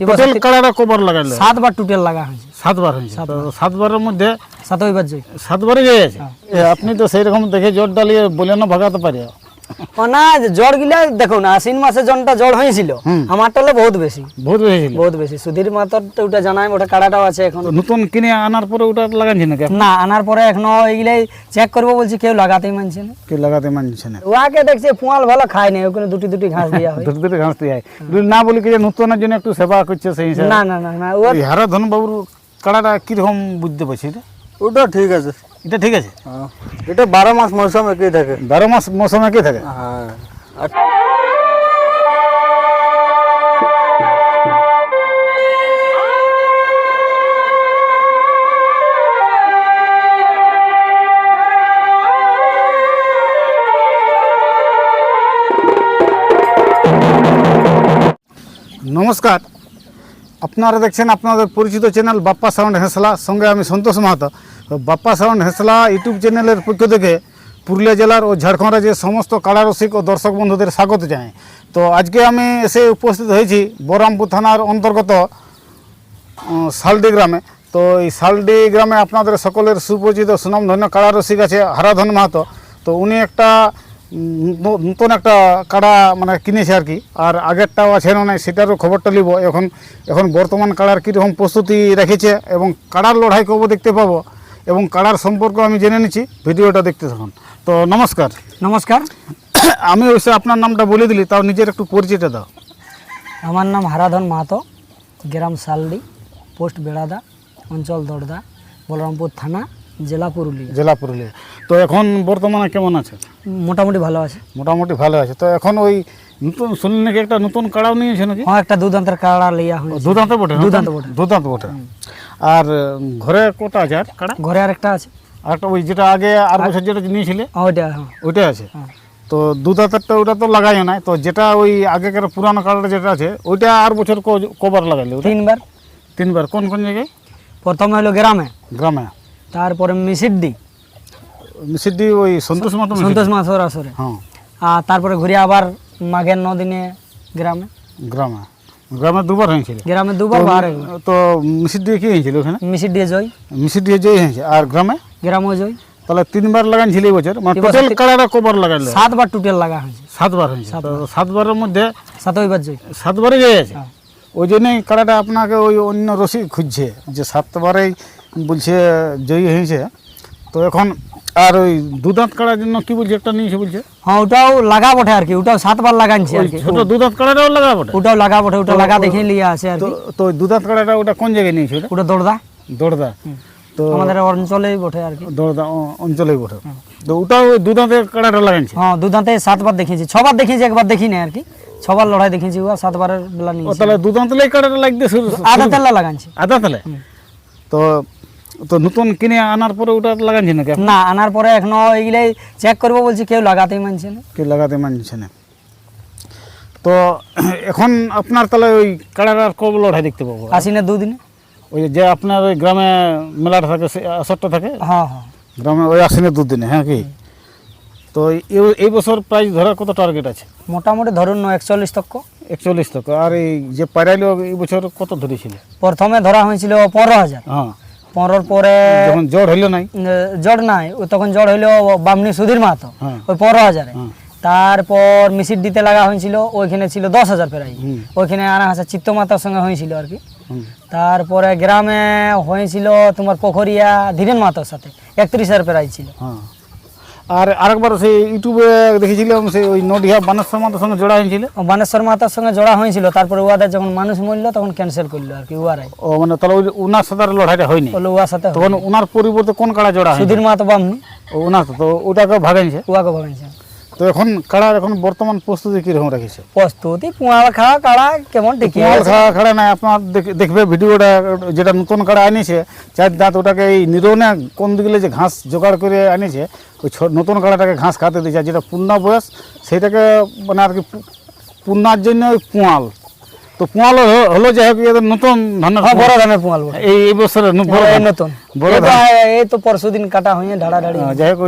Total কাড়াটা কবার লাগাইলে? সাতবার টোটাল লাগা হয়েছে। সাতবার হয়েছে। সাতবারের মধ্যে সাতবার সাতবারে যাই আপনি তো সেই রকম দেখে জোর ডালিয়ে বলে না ভাগাতে পারি। ও না জ্বর গিলা দেখুন আশ্বিন মাসে জনটা জ্বর হয়েছিল। আমারটা হলো বহুত বেশি। বহুত বেশি বহুত বেশি। সুধীর মাতর তো ওটা জানাই ওটা কাড়াটাও আছে এখন। নতুন কিনে আনার পরে ওটা লাগাচ্ছি নাকি না আনার পরে এখনও এইগুলাই চেক করব বলছি কেউ লাগাতেই মানছে না। কি লাগাতে মানছে না। ওয়াকে দেখছি পোয়াল ভালো খায় না ওখানে দুটি দুটি ঘাস দেওয়া হয়। দুটো দুটো ঘাস দিয়ে যদি না বলি কি যে নতুনের জন্য একটু সেবা করছে সেই না না না না ও হারাধন বাবুর কাড়াটা কীরকম বুঝতে পারছি ওটা ঠিক আছে। এটা ঠিক আছে? হ্যাঁ। এটা বারো মাস মৌসুম একই থাকে। বারো মাস মৌসুমে কি থাকে? হ্যাঁ। আর নমস্কার। আপনারা দেখছেন আপনাদের পরিচিত চ্যানেল বাপ্পা সাউন্ড হেঁসলা। সঙ্গে আমি সন্তোষ মাহাতো। তো বাপ্পা সাউন্ড হেঁসলা ইউটিউব চ্যানেলের পক্ষ থেকে পুরুলিয়া জেলার ও ঝাড়খণ্ড রাজ্যের সমস্ত কাড়ারসিক ও দর্শক বন্ধুদের স্বাগত জানাই। তো আজকে আমি এসে উপস্থিত হয়েছি বরামপুর থানার অন্তর্গত শালডি গ্রামে। তো এই শালডি গ্রামে আপনাদের সকলের সুপরিচিত সুনামধন্য কাড়া রসিক আছে হারাধন মাহাতো। তো উনি একটা নতুন একটা কাড়া মানে কিনেছে আর কি। আর আগেরটাও আছে না সেটারও খবরটা নিব এখন এখন বর্তমান কাড়ার কীরকম প্রস্তুতি রেখেছে এবং কাড়ার লড়াই কবে দেখতে পাবো? এবং কাড়ার সম্পর্ক আমি জেনে নিচ্ছি ভিডিওটা দেখতে থাকুন। তো নমস্কার। নমস্কার। আমি অবশ্য আপনার নামটা বলে দিলি তাও নিজের একটু পরিচয়টা দাও। আমার নাম হারাধন মাহাতো গ্রাম সালডি পোস্ট বেড়াদা অঞ্চল দড়দা বলরামপুর থানা জেলা পুরুলিয়া। জেলা পুরুলিয়া। তো এখন বর্তমানে কেমন আছে? মোটামুটি ভালো আছে। মোটামুটি ভালো আছে। তো এখন ওই নতুন শুনলি নাকি একটা নতুন কাড়াও নিয়েছে নাকি? হ্যাঁ একটা দুধান্তের কাড়া লইয়া হয়েছে। দুধান্ত বটে? না? দুধান্ত বটে। দুধান্ত বটে। আর ঘরে কটা আছে? আর কাড়া ঘরে আর একটা আছে। আর একটা ওই যেটা আগে আর বছর যেটা নিয়েছিলে হ্যাঁ, ওইটা হ্যাঁ। ওইটাই আছে। হ্যাঁ। তো দুধাতেরটা ওটা তো লাগাই না তো যেটা ওই আগেকার পুরানো কাড়াটা যেটা আছে ওইটা আর বছর ক- কবার লাগাইলে তিনবার। তিনবার। কোন কোন জায়গায়? প্রথমে হলো গ্রামে। গ্রামে। তারপরে মিসিড্ডি সিদ্ধি ওই সন্তোষ মতো সন্তোষ মাথর আসরে। হ্যাঁ। আর তারপরে ঘুরে আবার মাঘের নদিনে গ্রামে। গ্রামে। গ্রামে দুবার হয়েছিল। গ্রামে দুবার তো মিশির দিয়ে কি হয়েছিল ওখানে? মিসিড্ডি জয়। মিশির দিয়ে জয় হয়েছে। আর গ্রামে? গ্রামও জয়। তাহলে তিনবার লাগাইছিল এই বছর। মানে এবছর টোটাল কাড়াটা কবার লাগাইলে সাতবার টোটাল লাগা হয়েছে। সাতবার হয়েছে। তো সাতবারের মধ্যে জয়। সাতবারে আছে হ্যাঁ। ওই জন্যই কাড়াটা আপনাকে ওই অন্য রসিক খুঁজছে যে সাতবারেই বলছে জয়ী হয়েছে। তো এখন আর ওই দুদাঁত কাড়ার জন্য কি বলছে? একটা নিয়েছে বলছে। হ্যাঁ ওটাও লাগা বটে আর কি ওটাও সাতবার লাগানছে আর কি। ছোট দুদাঁত কাড়াটাও লাগাবো ওটা? ওটাও লাগা বটে ওটা লাগা দেখে লিয়ে আছে আর তো কি। তো দুদাঁত কাড়াটা ওটা কোন জায়গায় নিয়েছে ওটা? ওটা দৌড়দা দৌড়দা তো আমাদের অঞ্চলেই বটে আর কি। দৌড়দা অঞ্চলেই বটে। তো ওটাও ওই দুদাঁতের কাড়াটা লাগাইছে? হ্যাঁ দুধান্তে সাতবার দেখেছি। ছবার দেখেছি একবার দেখি না আর কি। ছবার লড়াই দেখেছি ও সাতবারের বেলা নিয়েছি তাহলে দুদাঁতলেই কাড়াটা লাগতে শুরু আধা তেলা লাগানছে আদা তাহলে তো তো নতুন কিনে আনার পরে ওটা লাগাচ্ছি নাকি না আনার পরে এখনও এইগুলাই চেক করব বলছি কেউ লাগাতেই মানছে না। কেউ লাগাতে মানছে না। তো এখন আপনার তাহলে ওই কাড়ার কব লড়াই দেখতে পাবো? আসি না দুদিনে ওই যে আপনার ওই গ্রামে মেলাটা থাকে আসরটা থাকে? হ্যাঁ হ্যাঁ। গ্রামে ওই আসেনে দুদিনে হ্যাঁ কি? তো এই- বছর প্রাইস ধরার কত টার্গেট আছে? মোটামুটি ধরুন না একচল্লিশ তক্ক একচল্লিশ টাকা আর এই যে পাইরাইলো এই বছর কত ধরেছিল? প্রথমে ধরা হয়েছিল পনেরো হাজার। হ্যাঁ। পনেরোর পরে যখন জ্বর হইল নাই? জ্বর নাই। ও তখন জ্বর হইল বামনি সুধীর মাহাতো হ্যাঁ। ওই পনেরো হাজারে। হ্যাঁ। তারপর মিসির দিতে লাগা হয়েছিল ওইখানে ছিল দশ হাজার প্রায় ওইখানে আনা হাসা চিত্তমাতার সঙ্গে হয়েছিল আর কি। তারপরে গ্রামে হয়েছিল তোমার পোখরিয়া ধীরেন মাতার সাথে। একত্রিশ হাজার প্রায় ছিল। হ্যাঁ। আর আরেকবার সেই ইউটিউবে দেখেছিলাম সেই ওই নদীয়া বানেশ্বর মাতার সঙ্গে জোড়া হয়েছিল। ও বানেশ্বর মাতার সঙ্গে জোড়া হয়েছিল তারপরে ওয়াদা যখন মানুষ মরল তখন ক্যান্সেল করল আর কি উয়ারাই ও মানে তাহলে ওই উনার সাথে আর লড়াইটা হয়নি? উহার সাথে তখন ওনার পরিবর্তে কোন কাড়া জোড়া সুধীর মাতা বামনি। ও ওনার তো ওটাকে ভাগাইছে ওয়াকে ভাবেছে তো এখন কাড়ার এখন বর্তমান প্রস্তুতি কীরকম রেখেছে? প্রস্তুতি পুয়াল খাওয়া কাড়া কেমন দেখি কুমার খাওয়া খাড়া নাই আপনার দেখ- দেখবে ভিডিওটা যেটা নতুন কাড়া আনিছে চার দাঁত ওটাকে এই নিরনে কোন দিকে যে ঘাস জোগাড় করে আনিছে ওই ছো- নতুন কাড়াটাকে ঘাস খাতে দিয়েছে যেটা পূর্ণা বয়স সেটাকে মানে আর কি পূর্ণার জন্য ওই পোয়াল। তো পোয়াল হলো যাই হোক এদের নতুন ধানের হ্যাঁ বড় ধানের পোয়াল। এই এই বছরে ন- বড় নতুন। বড় এই তো ধান। এই তো পরশু দিন কাটা হয়ে ঢাড়া ঢাড়ি যাই হোক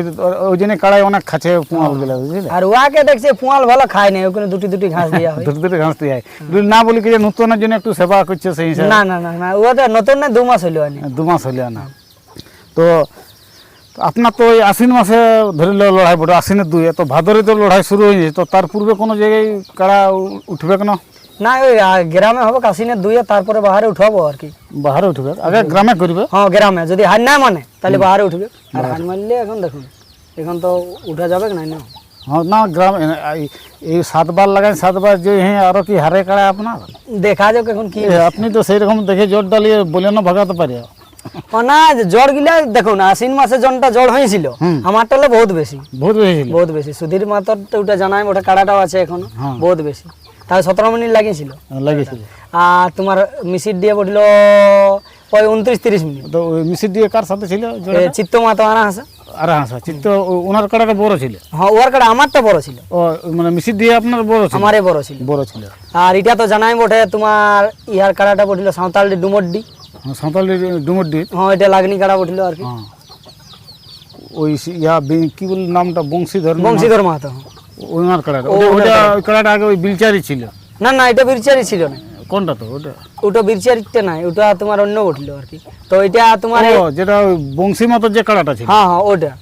ওই- জন্য কাড়াই অনেক খাচ্ছে পোয়ালগুলা বুঝলি? আর ওয়াকে দেখছে পোয়াল ভালো খায় না ওখানে দুটি দুটি ঘাস দেওয়া হয়। দুটো দুটো ঘাস দিয়ে যদি না বলি কি যে নতুনের জন্য একটু সেবা করছে সেই হিসাবে। না না না না ওটা নতুন না দু মাস হইল আনি দু মাস হইলে না। তো আপনার তো ওই আশ্বিন মাসে ধরিল লড়াই বটে আশ্বিনের দুই তো ভাদরে তো লড়াই শুরু হয়ে যায় তো তার পূর্বে কোনো জায়গায় কারা উঠবে কেন? না ওই আ, গ্রামে হবে কাশিনের দুইয়ে তারপরে বাহারে উঠাবো আর কি বাহারে উঠবে আগে গ্রামে করবে হ্যাঁ গ্রামে যদি হার না মানে তাহলে বাহারে উঠবে আর হার মারলে এখন দেখুন এখন তো উঠা যাবে না না হ্যাঁ না গ্রাম এই- এই সাতবার লাগাই সাতবার যে হ্যাঁ আরও কি হারে কাড়া আপনার দেখা যাক এখন কি এ, আপনি তো সেই রকম দেখে জোর ডালিয়ে বলে না ভাগাতে পারে ও না জ্বর গিলা দেখুন আশ্বিন মাসে জনটা জ্বর হয়েছিল হুম। আমারটা হলো বহুত বেশি বহুত বেশি ছিল বহুত বেশি সুধীর মাতর তো ওটা জানাই ওটা কাড়াটাও আছে এখনও হ্যাঁ। বহুত বেশি তাহলে সতেরো মিনিট লাগিয়েছিল। লাগিয়েছিল। আর তোমার মিশির দিয়ে পড়ল ওই উনত্রিশ তিরিশ মিনিট। তো মিশির দিয়ে কার সাথে ছিল চিত্ত মাতো আনা আছে আর হ্যাঁ স্যার চিত্ত ওনার কাড়াটা বড় ছিল? হ্যাঁ ওর কাড়া আমারটা বড় ছিল। ও মানে মিশির দিয়ে আপনার বড় ছিল? আমারে বড় ছিল। বড় ছিল। আর এটা তো জানাই বটে তোমার ইহার কাড়াটা পড়িল সাঁওতালডি ডুমড্ডি। সাঁওতালি ডুমুর দিয়ে হ্যাঁ এটা লাগনি কাড়া পড়িল আর কি। হ্যাঁ। ওই ইয়া কি বল নামটা? বংশীধর? বংশীধর মাহাতো ওনার কাড়াটা ওটা ওই কাড়াটা আগে ওই বিলচারি ছিল। না না এটা বীরচারি ছিল না। কোনটা তো? ওটা ওটা বীরচারিটা নাই ওটা তোমার অন্য উঠল আর কি। তো এটা তোমার যেটা বংশী মতো যে কাড়াটা ছিল। হ্যাঁ হ্যাঁ ওটা।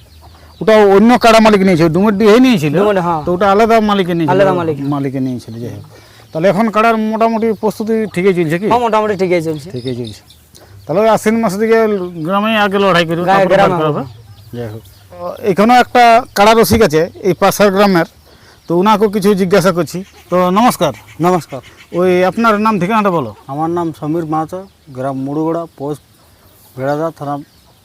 ওটা অন্য কাড়া মালিক নিয়েছিল ডুমুর দিয়ে নিয়েছিল। হ্যাঁ। তো ওটা আলাদা মালিকে নিয়েছিল। আলাদা মালিক। মালিকে নিয়েছিল যাই হোক। তাহলে এখন কাড়ার মোটামুটি প্রস্তুতি ঠিকই চলছে কি? হ্যাঁ মোটামুটি ঠিকই চলছে। ঠিকই চলছে। তাহলে ওই আশ্বিন মাসের দিকে গ্রামে আগে লড়াই করা। যাই হোক। এখানেও একটা কাড়া রসিক আছে এই পাশার গ্রামের। তো ওনাকেও কিছু জিজ্ঞাসা করছি। তো নমস্কার। নমস্কার। ওই আপনার নাম ঠিকানাটা বলো। আমার নাম সমীর মাহাতো গ্রাম মুড়ুগোড়া পোস্ট ভেড়াদা থানা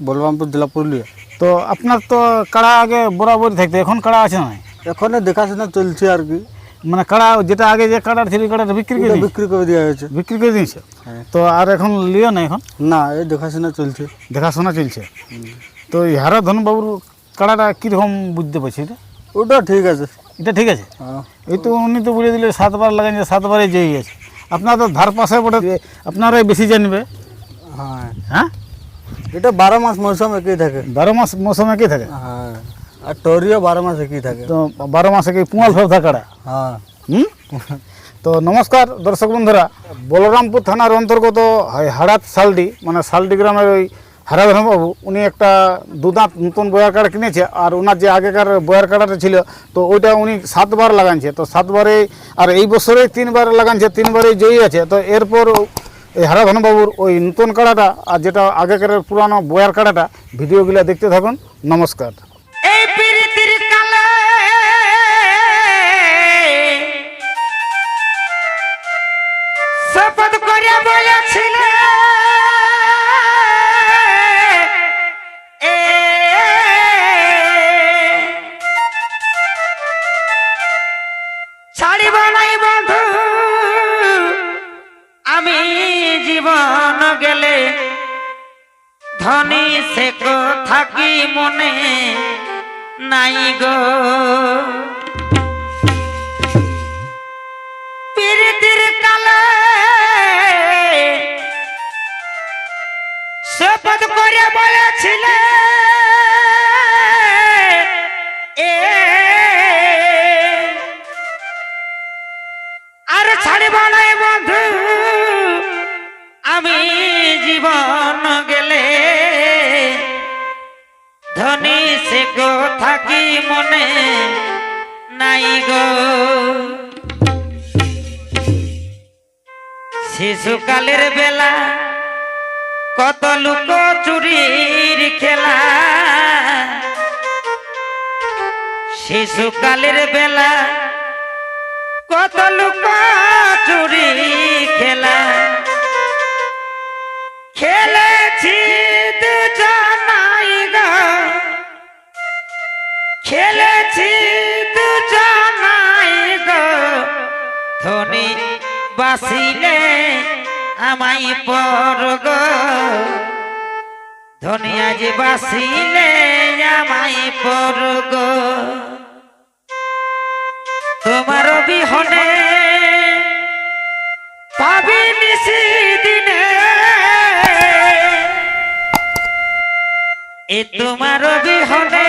বলরামপুর জেলা পুরুলিয়া। তো আপনার তো কাড়া আগে বরাবরই থাকতো এখন কাড়া আছে না এখানে দেখাশোনা চলছে আর কি। মানে কাড়া যেটা আগে যে কাড়া ছিল কাড়াটা বিক্রি করে বিক্রি করে দেওয়া হয়েছে। বিক্রি করে দিয়েছে? হ্যাঁ। তো আর এখন লিও না এখন? না এই দেখাশোনা চলছে। দেখাশোনা চলছে। তো এই ধনবাবুর কাড়াটা কীরকম বুঝতে পারছি এটা? ওটা ঠিক আছে। এটা ঠিক আছে? হ্যাঁ। এই তো উনি তো বলে দিলে সাতবার লাগান যে সাতবারে যেই আছে আপনার তো ধার পাশে পড়ে আপনারাই বেশি জানবে। হ্যাঁ। হ্যাঁ? এটা বারো মাস মৌসুম একই থাকে। বারো মাস মৌসুমে কি থাকে? হ্যাঁ। আর টরিও বারো মাস একই থাকে। তো বারো মাসে কি পুঁয়াল ফেরত কাড়া হ্যাঁ। হুম? তো নমস্কার দর্শক বন্ধুরা বলরামপুর থানার অন্তর্গত হয় হাড়াত শালডি মানে শালডি গ্রামের ওই হারাধনবাবু উনি একটা দুদাঁত নতুন বয়ার কার্ড কিনেছে আর ওনার যে আগেকার বয়ার কার্ডটা ছিল, তো ওইটা উনি সাতবার লাগানছে। তো সাতবারে আর এই বছরে তিনবার লাগানছে তিনবারে জয়ী আছে। তো এরপর এই হারাধনবাবুর ওই নতুন কাড়াটা আর যেটা আগেকার পুরানো বয়ার কাড়াটা ভিডিওগুলো দেখতে থাকুন। নমস্কার। মনে নাই গো। প্রীতির কালে শপথ করে বলেছিল গো, থাকি মনে নাই গো। শিশুকালের বেলা কত লোক চুরির খেলা। শিশুকালের বেলা কত লোক চুরি খেলা। খেলেছি দুজনাই গো। খেলেছি দুজনাই গো। ধনী বাসিলে আমাই পর গো। ধনী আজ বাসিলে আমাই পর তোমার বিহনে পা ভাবিনি দিনে। এ তোমার বিহনে